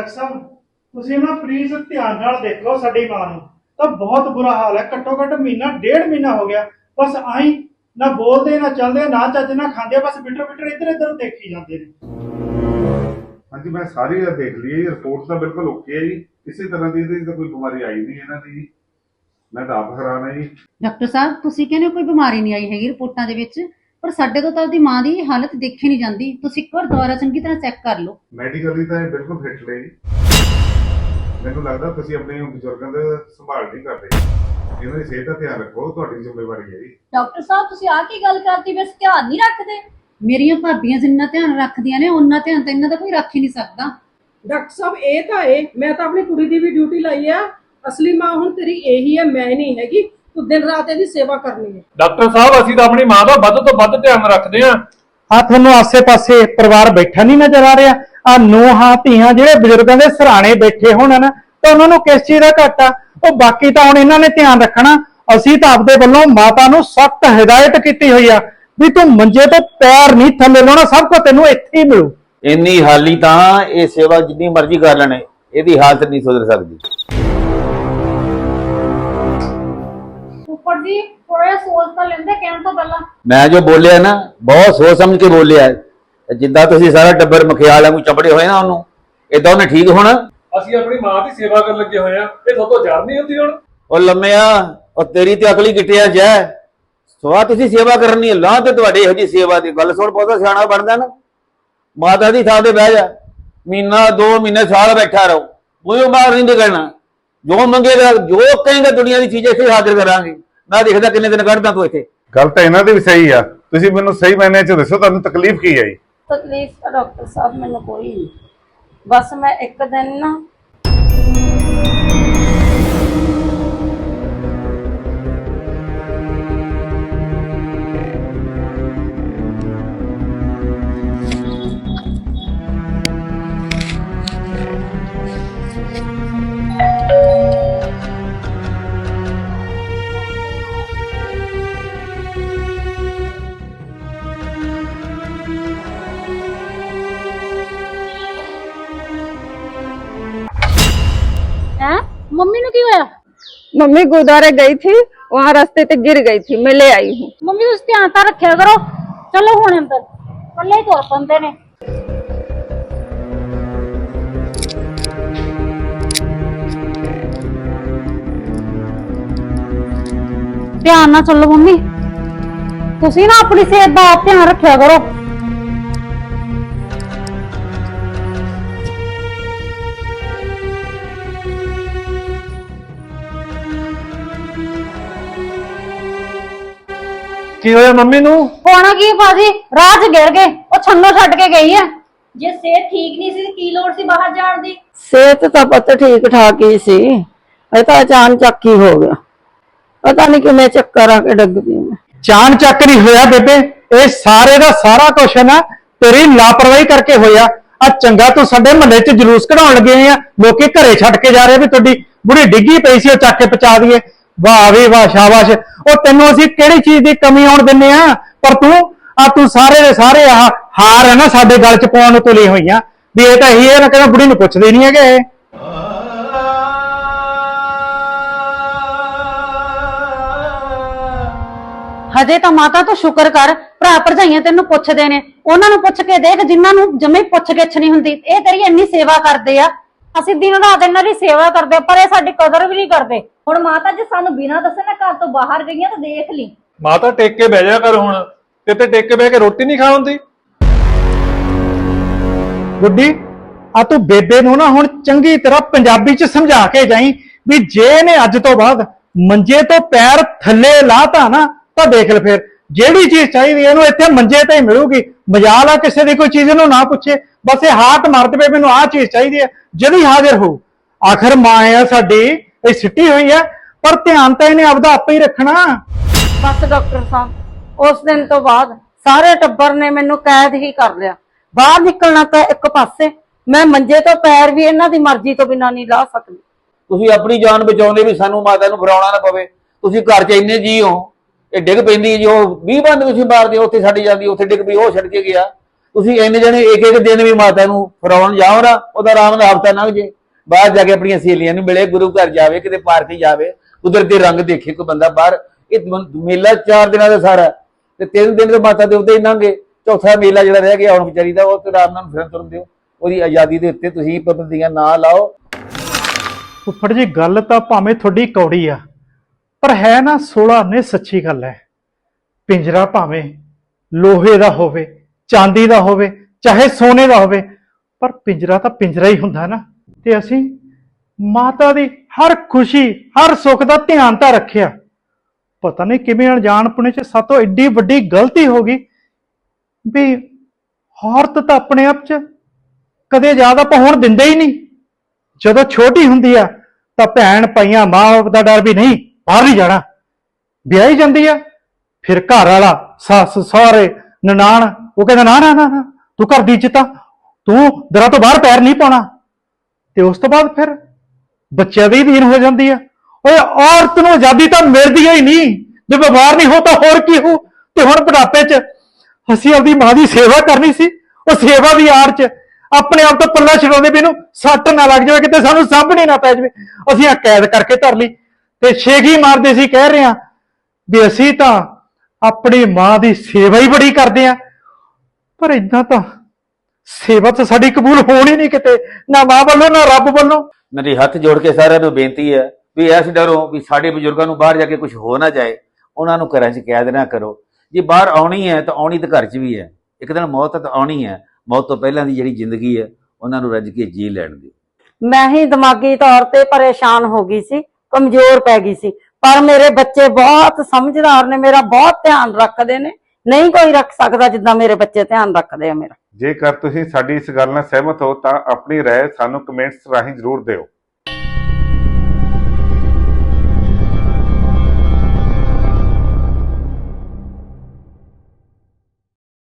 Doctor ਸਾਹਿਬ ਤੁਸੀਂ ਨਾ please ਧਿਆਨ ਨਾਲ ਦੇਖੋ ਸਾਡੀ ਮਾਂ ਨੂੰ। ਤਾਂ ਬਹੁਤ ਬੁਰਾ ਹਾਲ ਹੈ। ਘੱਟੋ ਘੱਟ ਮਹੀਨਾ ਡੇਢ ਮਹੀਨਾ ਹੋ ਗਿਆ। ਬਸ ਆਈ ਨਾ ਬੋਲਦੇ ਨਾ ਚੱਲਦੇ ਨਾ ਚੱਜ ਨਾ ਖਾਂਦੇ ਬਸ ਬਿਟਰ ਬਿਟਰ ਇੱਧਰ ਇੱਧਰ ਦੇਖੀ ਜਾਂਦੇ ਨੇ। ਹਾਂਜੀ ਮੈਂ ਸਾਰੀ ਇਹ ਦੇਖ ਲਈ ਹੈ ਰਿਪੋਰਟ ਤਾਂ ਬਿਲਕੁਲ ਓਕੇ ਹੈ ਜੀ। ਕਿਸੇ ਤਰ੍ਹਾਂ ਦੀ ਇਹਦੀ ਤਾਂ ਕੋਈ ਬਿਮਾਰੀ ਆਈ ਨਹੀਂ ਇਹਨਾਂ ਦੀ ਮੈਂ ਤਾਂ ਆਪ ਹੈਰਾਨ ਹਾਂ ਜੀ। ਡਾਕਟਰ ਸਾਹਿਬ ਤੁਸੀਂ ਕਹਿੰਦੇ ਹੋ ਕੋਈ ਬਿਮਾਰੀ ਨਹੀਂ ਆਈ ਹੈਗੀ ਰਿਪੋਰਟਾਂ ਦੇ ਵਿੱਚ? ਪਰ ਸਾਡੇ ਤੋਂ ਤਾਂ ਉਹਦੀ ਮਾਂ ਦੀ ਹਾਲਤ ਦੇਖੀ ਨਹੀਂ ਜਾਂਦੀ। ਤੁਸੀਂ ਇੱਕ ਵਾਰ ਦੁਬਾਰਾ ਚੰਗੀ ਤਰ੍ਹਾਂ ਚੈੱਕ ਕਰ ਲਓ। ਮੈਡੀਕਲੀ ਤਾਂ ਇਹ ਬਿਲਕੁਲ ਫਿੱਟ ਜੀ। ਮੈਨੂੰ ਲੱਗਦਾ ਤੁਸੀਂ ਆਪਣੇ ਬਜ਼ੁਰਗਾਂ ਦਾ ਸੰਭਾਲ ਨਹੀਂ ਕਰਦੇ। ਇਹਨਾਂ ਦੀ ਸਿਹਤ ਦਾ ਧਿਆਨ ਰੱਖੋ ਤੁਹਾਡੀ ਜ਼ਿੰਮੇਵਾਰੀ ਹੈ ਜੀ। ਡਾਕਟਰ ਸਾਹਿਬ ਤੁਸੀਂ ਆ ਕੀ ਗੱਲ ਕਰਤੀ? ਵੈਸੇ ਧਿਆਨ ਨਹੀਂ ਰੱਖਦੇ। ਮੇਰੀਆਂ ਭਾਬੀਆਂ ਜਿੰਨਾ ਧਿਆਨ ਰੱਖਦੀਆਂ ਨੇ ਉਹਨਾਂ ਧਿਆਨ ਤਾਂ ਇਹਨਾਂ ਦਾ ਕੋਈ ਰੱਖ ਹੀ ਨਹੀਂ ਸਕਦਾ। ਡਾਕਟਰ ਸਾਹਿਬ ਇਹ ਤਾਂ ਏ ਮੈਂ ਤਾਂ ਆਪਣੀ ਕੁੜੀ ਦੀ ਵੀ ਡਿਊਟੀ ਲਾਈ ਆ। ਅਸਲੀ ਮਾਂ ਹੁਣ ਤੇਰੀ ਇਹੀ ਹੈ ਮੈਂ ਨਹੀਂ ਹੈਗੀ। ਤੂੰ ਦਿਨ ਰਾਤ ਇਹਦੀ ਸੇਵਾ ਕਰਨੀ ਹੈ। ਡਾਕਟਰ ਸਾਹਿਬ ਅਸੀਂ ਤਾਂ ਆਪਣੀ ਮਾਂ ਦਾ ਵੱਧ ਤੋਂ ਵੱਧ ਧਿਆਨ ਰੱਖਦੇ ਹਾਂ। ਆ ਤੁਹਾਨੂੰ ਆਸੇ-ਪਾਸੇ ਪਰਿਵਾਰ ਬੈਠਾ ਨਹੀਂ ਨਜ਼ਰ ਆ ਰਿਹਾ। ਆ ਨੂੰਹਾਂ ਧੀਆਂ ਜਿਹੜੇ ਬਜ਼ੁਰਗਾਂ ਦੇ ਸਰਾਣੇ ਬੈਠੇ ਹੋਣ ਨਾ ਤਾਂ ਉਹਨਾਂ ਨੂੰ ਕਿਸ ਚੀਜ਼ ਦਾ ਘਾਟਾ? ਉਹ ਬਾਕੀ ਤਾਂ ਹੁਣ ਇਹਨਾਂ ਨੇ ਧਿਆਨ ਰੱਖਣਾ। ਅਸੀਂ ਤਾਂ ਆਪਦੇ ਵੱਲੋਂ ਮਾਤਾ ਨੂੰ ਸਖਤ ਹਦਾਇਤ ਕੀਤੀ ਹੋਈ ਆ ਵੀ ਤੂੰ ਮੰਜੇ ਤੋਂ ਪੈਰ ਨਹੀਂ ਥੱਲੇ ਲਾਉਣਾ ਸਭ ਕੁਝ ਤੈਨੂੰ ਇੱਥੇ ਹੀ ਮਿਲੂ। ਇੰਨੀ ਹਾਲੀ ਤਾਂ ਇਹ ਸੇਵਾ ਜਿੰਨੀ ਮਰਜ਼ੀ ਕਰ ਲੈਣੇ ਇਹਦੀ ਹਾਲਤ ਨਹੀਂ ਸੁਧਰ ਸਕਦੀ। ਉੱਪਰ ਜੀ ਥੋੜਾ ਸੋਚ ਤਾਂ ਲੈਂਦੇ ਕਹਿਣ ਤੋਂ ਪਹਿਲਾਂ। ਮੈਂ ਜੋ ਬੋਲਿਆ ਨਾ ਬਹੁਤ ਸੋਚ ਸਮਝ ਕੇ ਬੋਲਿਆ। ਹੈ। ਜਿੱਦਾਂ ਤੁਸੀਂ ਸਾਰਾ ਟੱਬਰ ਮਖਿਆਲ ਵਾਂਗੂ ਚੰਬੜੇ ਹੋਏ ਨਾ ਉਹਨੂੰ ਇਦਾਂ ਉਹਨੇ ਠੀਕ ਹੋਣਾ? ਅਸੀਂ ਆਪਣੀ ਮਾਂ ਦੀ ਸੇਵਾ ਕਰਨ ਲੱਗੇ ਹੋਏ ਆ। ਇਹ ਤੁਹਾਤੋਂ ਜਾਣ ਨਹੀਂ ਹੁੰਦੀ ਹੁਣ? ਉਹ ਲੰਮਿਆ ਉਹ ਤੇਰੀ ਤੇ ਅਕਲੀ ਗਿੱਟਿਆ ਜੈ ਸਵਾ ਤੁਸੀਂ ਸੇਵਾ ਕਰਨੀ ਹੈ ਲਾਂ ਤੇ ਤੁਹਾਡੀ ਇਹੋ ਜੀ ਸੇਵਾ ਦੀ ਗੱਲ ਸੁਣ ਬਹੁਤਾ ਸਿਆਣਾ ਬਣਦਾ ਨਾ। ਮਾਤਾ ਦੀ ਥਾਂ ਤੇ ਬਹਿ ਜਾ। ਮਹੀਨਾ ਦੋ ਮਹੀਨੇ ਸਾਲ ਬੈਠਾ ਰਹੋ। ਮੂੰਹੋਂ ਬਾਹਰ ਨਹੀਂ ਨਿਕਲਣਾ। ਜੋ ਮੰਗੇਗਾ ਜੋ ਕਹੇਗਾ ਦੁਨੀਆ ਦੀ ਚੀਜ਼ ਇੱਥੇ ਹਾਜ਼ਰ ਕਰਾਂਗੇ। ਮੈਂ ਦੇਖਦਾ ਕਿੰਨੇ ਦਿਨ ਕੱਢਦਾ ਤੂੰ ਇੱਥੇ। ਗੱਲ ਤਾਂ ਇਹਨਾਂ ਦੀ ਵੀ ਸਹੀ ਆ। ਤੁਸੀਂ ਮੈਨੂੰ ਸਹੀ ਮਾਇਨੇ 'ਚ ਦੱਸੋ ਤੁਹਾਨੂੰ ਤਕਲੀਫ ਕੀ ਜੀ ਤਕਲੀਫ ਤਾਂ ਡਾਕਟਰ ਸਾਹਿਬ ਮੈਨੂੰ ਕੋਈ ਨਹੀਂ ਬਸ ਮੈਂ ਇੱਕ ਦਿਨ ਨਾ मम्मी गुरुद्वारे गई थी वहाँ रास्ते पे गिर गई थी मैं ले आई हूँ ਮੰਮੀ ਤੁਸੀਂ ਧਿਆਨ ਤਾਂ ਰੱਖਿਆ ਕਰੋ ਚਲੋ ਹੁਣ ਅੰਦਰ ਕੱਲੇ ਤੁਰ ਪੰਦੇ ਨੇ ਧਿਆਨ ਨਾਲ ਚੱਲੋ ਮੰਮੀ ਤੁਸੀਂ ਨਾ ਆਪਣੀ ਸਿਹਤ ਦਾ ਆਪ ਧਿਆਨ ਰੱਖਿਆ ਕਰੋ ਕੀ ਹੋਇਆ ਮੰਮੀ ਨੂੰ? ਹੋਣਾ ਕੀ ਭਾਜੀ ਰਾਹ 'ਚ ਗਿਰ ਗਏ ਉਹ ਛੰਨੋ ਛੱਡ ਕੇ ਗਈ ਆ। ਜੇ ਸਿਹਤ ਠੀਕ ਨਹੀਂ ਸੀ ਕੀ ਲੋੜ ਸੀ ਬਾਹਰ ਜਾਣ ਦੀ? ਸਿਹਤ ਤਾਂ ਪਤਾ ਠੀਕ ਠਾਕ ਹੀ ਸੀ। ਇਹ ਤਾਂ ਅਚਾਨਚੱਕ ਹੀ ਹੋ ਗਿਆ। ਪਤਾ ਨਹੀਂ ਕਿਵੇਂ ਚੱਕਰ ਆ ਕੇ ਡੱਗ ਪਈ ਚਾਨ ਚੱਕ ਨਹੀਂ ਹੋਇਆ ਬੇਬੇ ਇਹ ਸਾਰੇ ਦਾ ਸਾਰਾ ਕੁਛ ਹੈ ਨਾ ਤੇਰੀ ਲਾਪਰਵਾਹੀ ਕਰਕੇ ਹੋਇਆ। ਆ ਚੰਗਾ ਤੂੰ ਸਾਡੇ ਮਹੱਲੇ 'ਚ ਜਲੂਸ ਕਢਾਉਣ ਲੱਗੇ ਆ ਲੋਕੀ ਘਰੇ ਛੱਡ ਕੇ ਜਾ ਰਹੇ ਵੀ ਤੁਹਾਡੀ ਬੁੜੀ ਡਿੱਗੀ ਪਈ ਸੀ ਉਹ ਚੱਕ ਕੇ ਪਚਾ ਦਈਏ। ਵਾਹ ਵੀ ਵਾਹ, ਸ਼ਾਬਾਸ਼। ਉਹ ਤੈਨੂੰ ਅਸੀਂ ਕਿਹੜੀ ਚੀਜ਼ ਦੀ ਕਮੀ ਆਉਣ ਦਿੰਨੇ ਆ? ਪਰ ਤੂੰ, ਆ ਤੂੰ ਸਾਰੇ ਦੇ ਸਾਰੇ ਆ ਹਾਰ ਹੈ ਨਾ ਸਾਡੇ ਗਲ 'ਚ ਪਾਉਣ ਨੂੰ ਤੁਲੀ ਹੋਈਆਂ ਵੀ ਇਹ ਤਾਂ ਇਹੀ ਹੈ ਨਾ ਕਹਿੰਦਾ ਬੁੜੀ ਨੂੰ ਪੁੱਛਦੇ ਨਹੀਂ ਹੈਗੇ। ਹਜੇ ਤਾਂ ਮਾਤਾ ਤੂੰ ਸ਼ੁਕਰ ਕਰ, ਭਰਾ ਭਰਜਾਈਆਂ ਤੈਨੂੰ ਪੁੱਛਦੇ ਨੇ। ਉਹਨਾਂ ਨੂੰ ਪੁੱਛ ਕੇ ਦੇਖ, ਜਿਨ੍ਹਾਂ ਨੂੰ ਜਮੇ ਪੁੱਛ ਗਿੱਛ ਨਹੀਂ ਹੁੰਦੀ, ਇਹ ਤੇਰੀ ਇੰਨੀ ਸੇਵਾ ਕਰਦੇ ਆ। ਅਸੀਂ ਦਿਨ ਰਾਤ ਇਹਨਾਂ ਦੀ ਸੇਵਾ ਕਰਦੇ ਪਰ ਇਹ ਸਾਡੀ ਕਦਰ ਵੀ ਨਹੀਂ ਕਰਦੇ। ਹੁਣ ਮਾਤਾ ਜੀ ਸਾਨੂੰ ਬਿਨਾਂ ਦੱਸੇ ਨਾ ਘਰ ਤੋਂ ਬਾਹਰ ਗਈਆਂ ਤਾਂ ਦੇਖ ਲਈ। ਮਾਤਾ ਟੇਕ ਕੇ ਬਹਿ ਜਾ ਕਰ ਹੁਣ। ਤੇ ਤੇ ਟੇਕ ਕੇ ਬਹਿ ਕੇ ਰੋਟੀ ਨਹੀਂ ਖਾ ਹੁੰਦੀ ਗੁੱਡੀ ਆ ਤੂੰ ਬੇਬੇ ਨੂੰ ਨਾ ਹੁਣ ਚੰਗੀ ਤਰ੍ਹਾਂ ਪੰਜਾਬੀ ਚ ਸਮਝਾ ਕੇ ਜਾਈ ਵੀ ਜੇ ਇਹਨੇ ਅੱਜ ਤੋਂ ਬਾਅਦ ਮੰਜੇ ਤੋਂ ਪੈਰ ਥੱਲੇ ਲਾਤਾ ਨਾ ਤਾਂ ਦੇਖ ਲੈ ਫਿਰ। ਜਿਹੜੀ ਚੀਜ਼ ਚਾਹੀਦੀ ਹੈ ਇਹਨੂੰ ਇੱਥੇ ਮੰਜੇ ਤੇ ਹੀ ਮਿਲੂਗੀ। ਮਜਾਲ ਆ ਕਿਸੇ ਦੀ ਕੋਈ ਚੀਜ਼ ਨੂੰ ਨਾ ਪੁੱਛੇ। ਬਸ ਇਹ ਹਾਟ ਮਾਰਦੇ ਪਏ ਮੈਨੂੰ ਆਹ ਚੀਜ਼ ਚਾਹੀਦੀ ਹੈ ਜਿਹੜੀ ਹਾਜ਼ਰ ਹੋ। ਆਖਰ ਮਾਂ ਆ ਸਾਡੀ ਇਹ ਸਿੱਟੀ ਹੋਈ ਹੈ ਪਰ ਧਿਆਨ ਤਾਂ ਇਹਨੇ ਆਪਦਾ ਆਪੇ ਹੀ ਰੱਖਣਾ। ਬਸ ਡਾਕਟਰ ਸਾਹਿਬ ਉਸ ਦਿਨ ਤੋਂ ਬਾਅਦ ਸਾਰੇ ਟੱਬਰ ਨੇ ਮੈਨੂੰ ਕੈਦ ਹੀ ਕਰ ਲਿਆ। ਬਾਹਰ ਨਿਕਲਣਾ ਤਾਂ ਇੱਕ ਪਾਸੇ ਮੈਂ ਮੰਜੇ ਤੋਂ ਪੈਰ ਵੀ ਇਹਨਾਂ ਦੀ ਮਰਜ਼ੀ ਤੋਂ ਬਿਨਾਂ ਨਹੀਂ ਲਾ ਸਕਦੀ। ਤੁਸੀਂ ਆਪਣੀ ਜਾਨ ਬਚਾਉਂਦੇ ਵੀ ਸਾਨੂੰ ਮਾਤਾ ਨੂੰ ਫਰਾਉਣਾ ਨਾ ਪਵੇ। ਤੁਸੀਂ ਘਰ 'ਚ ਇੰਨੇ ਜੀ ਹੋ। ਇਹ ਡਿੱਗ ਪੈਂਦੀ ਜੋ 20 ਬੰਦ ਤੁਸੀਂ ਮਾਰਦੇ ਹੋ, ਉੱਥੇ ਛੱਡ ਜਾਂਦੀ ਉੱਥੇ ਡਿੱਗ ਪਈ ਉਹ ਛੱਡ ਕੇ ਗਿਆ। ਤੁਸੀਂ ਇੰਨੇ ਜਣੇ ਇੱਕ ਇੱਕ ਦਿਨ ਵੀ ਮਾਤਾ ਨੂੰ ਫਰਾਉਣ ਜਾਓ ਨਾ ਉਹਦਾ ਆਰਾਮ ਨਾਲ ਹਫਤਾ ਲੰਘ ਜੇ। ਬਾਹਰ ਜਾ ਕੇ ਆਪਣੀਆਂ ਸਹੇਲੀਆਂ ਨੂੰ ਮਿਲੇ ਗੁਰੂ ਘਰ ਜਾਵੇ ਕਿਤੇ ਪਾਰਕ ਜਾਵੇ ਕੁਦਰਤੀ ਰੰਗ ਦੇਖੇ ਕੋਈ ਬੰਦਾ ਬਾਹਰ। ਇਹ ਮੇਲਾ ਚਾਰ ਦਿਨਾਂ ਦਾ ਸਾਰਾ। ਤੇ ਤਿੰਨ ਦਿਨ ਤਾਂ ਮਾਤਾ ਦੇ ਉੱਤੇ ਹੀ ਲੰਘੇ। ਚੌਥਾ ਮੇਲਾ ਜਿਹੜਾ ਰਹਿ ਗਿਆ ਹੁਣ ਵਿਚਾਰੀ ਦਾ ਉਹ ਤੇ ਆਰਾਮ ਨਾਲ ਫਿਰਨ ਤੁਰਨ ਦਿਓ। ਉਹਦੀ ਆਜ਼ਾਦੀ ਦੇ ਉੱਤੇ ਤੁਸੀਂ ਪਾਬੰਦੀਆਂ ਨਾ ਲਾਓ। ਫੁੱਫੜ ਜੀ ਗੱਲ ਤਾਂ ਭਾਵੇਂ ਤੁਹਾਡੀ ਕੌੜੀ ਆ ਪਰ ਹੈ ਨਾ 16 ਨੇ ਸੱਚੀ ਗੱਲ ਹੈ। ਪਿੰਜਰਾ ਭਾਵੇਂ ਲੋਹੇ ਦਾ ਹੋਵੇ, ਚਾਂਦੀ ਦਾ ਹੋਵੇ, ਚਾਹੇ ਸੋਨੇ ਦਾ ਹੋਵੇ, ਪਰ ਪਿੰਜਰਾ ਤਾਂ ਪਿੰਜਰਾ ਹੀ ਹੁੰਦਾ ਨਾ। ਤੇ ਅਸੀਂ ਮਾਤਾ ਦੀ ਹਰ ਖੁਸ਼ੀ, ਹਰ ਸੁੱਖ ਦਾ ਧਿਆਨ ਤਾਂ ਰੱਖਿਆ। ਪਤਾ ਨਹੀਂ ਕਿਵੇਂ ਅਣਜਾਣਪੁਣੇ ਚ ਸਾਤੋਂ ਐਡੀ ਵੱਡੀ ਗਲਤੀ ਹੋ ਗਈ ਵੀ ਔਰਤ ਤਾਂ ਆਪਣੇ ਆਪ ਚ ਕਦੇ ਜ਼ਿਆਦਾ ਹੋਣ ਦਿੰਦੇ ਹੀ ਨਹੀਂ। ਜਦੋਂ ਛੋਟੀ ਹੁੰਦੀ ਆ ਤਾਂ ਭੈਣ, ਭਾਈਆਂ ਮਾਂ ਬਾਪ ਦਾ ਡਰ ਵੀ ਨਹੀਂ। ਬਾਹਰ ਨਹੀਂ ਜਾਣਾ। ਵਿਆਹੀ ਜਾਂਦੀ ਆ, ਫਿਰ ਘਰ ਵਾਲਾ, ਸੱਸ ਸਹੁਰੇ ਨਨਾਣ, ਉਹ ਕਹਿੰਦਾ, ਨਾ ਨਾ ਨਾ ਤੂੰ ਘਰ ਦੀ ਇੱਜ਼ਤ ਆ, ਤੂੰ ਦਰਾਂ ਤੋਂ ਬਾਹਰ ਪੈਰ ਨਹੀਂ ਪਾਉਣਾ। ਤੇ ਉਸ ਤੋਂ ਬਾਅਦ ਫਿਰ ਬੱਚਿਆਂ ਦੀ ਦੀਨ ਹੋ ਜਾਂਦੀ ਆ। ਓਏ, ਔਰਤ ਨੂੰ ਆਜ਼ਾਦੀ ਤਾਂ ਮਿਲਦੀ ਹੀ ਨਹੀਂ। ਜੇ ਬਿਮਾਰ ਨਹੀਂ ਹੋ ਤਾਂ ਹੋਰ ਕੀ ਹੋ? ਤੇ ਹੁਣ ਬੁਢਾਪੇ 'ਚ ਅਸੀਂ ਆਪਦੀ ਮਾਂ ਦੀ ਸੇਵਾ ਕਰਨੀ ਸੀ। ਉਹ ਸੇਵਾ ਦੀ ਆੜ 'ਚ ਆਪਣੇ ਆਪ ਤੋਂ ਪੱਲਾ ਛਡਾਉਂਦੇ ਵੀ ਇਹਨੂੰ ਸੱਟ ਨਾ ਲੱਗ ਜਾਵੇ, ਕਿਤੇ ਸਾਨੂੰ ਸਾਂਭਣੀ ਨਾ ਪੈ ਜਾਵੇ। ਅਸੀਂ ਆ ਕੈਦ ਕਰਕੇ ਧਰ ਲਈ। ਤੇ ਛੇਗੀ ਮਾਰਦੇ ਸੀ ਕਹਿ ਰਹੇ ਆ ਵੀ ਅਸੀਂ ਤਾਂ ਆਪਣੀ ਮਾਂ ਦੀ ਸੇਵਾ ਹੀ ਬੜੀ ਕਰਦੇ ਆ ਪਰ ਇਦਾਂ ਤਾਂ ਸੇਵਾ ਤਾਂ ਸਾਡੀ ਕਬੂਲ ਹੋਣੀ ਨਹੀਂ ਕਿਤੇ ਨਾ ਮਾਂ ਵੱਲੋਂ ਨਾ ਰੱਬ ਵੱਲੋਂ। ਮੇਰੀ ਹੱਥ ਜੋੜ ਕੇ ਸਾਰਿਆਂ ਨੂੰ ਬੇਨਤੀ ਹੈ ਵੀ ਇਸ ਡਰੋ ਵੀ ਸਾਡੇ ਬਜ਼ੁਰਗਾਂ ਨੂੰ ਬਾਹਰ ਜਾ ਕੇ ਕੁਝ ਹੋ ਨਾ ਜਾਏ ਉਹਨਾਂ ਨੂੰ ਘਰਾਂ 'ਚ ਕੈਦ ਨਾ ਕਰੋ। ਜੇ ਬਾਹਰ ਆਉਣੀ ਹੈ ਤਾਂ ਆਉਣੀ ਤਾਂ ਘਰ 'ਚ ਵੀ ਹੈ। ਇੱਕ ਦਿਨ ਮੌਤ ਤਾਂ ਆਉਣੀ ਹੈ ਮੌਤ ਤੋਂ ਪਹਿਲਾਂ ਦੀ ਜਿਹੜੀ ਜ਼ਿੰਦਗੀ ਹੈ ਉਹਨਾਂ ਨੂੰ ਰੱਜ ਕੇ ਜੀ ਲੈਣ ਦਿਓ। ਮੈਂ ਹੀ ਦਿਮਾਗੀ ਤੌਰ ਤੇ ਪਰੇਸ਼ਾਨ ਹੋ ਗਈ ਸੀ। ਕਮਜ਼ੋਰ ਪੈ ਗਈ ਸੀ। ਪਰ ਮੇਰੇ ਬੱਚੇ ਬਹੁਤ ਸਮਝਦਾਰ ਨੇ, ਮੇਰਾ ਬਹੁਤ ਧਿਆਨ ਰੱਖਦੇ ਨੇ। ਨਹੀਂ ਕੋਈ ਰੱਖ ਸਕਦਾ ਜਿੱਦਾਂ ਮੇਰੇ ਬੱਚੇ ਧਿਆਨ ਰੱਖਦੇ ਆ ਮੇਰਾ। ਜੇਕਰ ਤੁਸੀਂ ਸਾਡੀ ਇਸ ਗੱਲ ਨਾਲ ਸਹਿਮਤ ਹੋ, ਤਾਂ ਆਪਣੀ ਰਾਏ ਸਾਨੂੰ ਕਮੈਂਟਸ ਰਾਹੀਂ ਜ਼ਰੂਰ ਦਿਓ।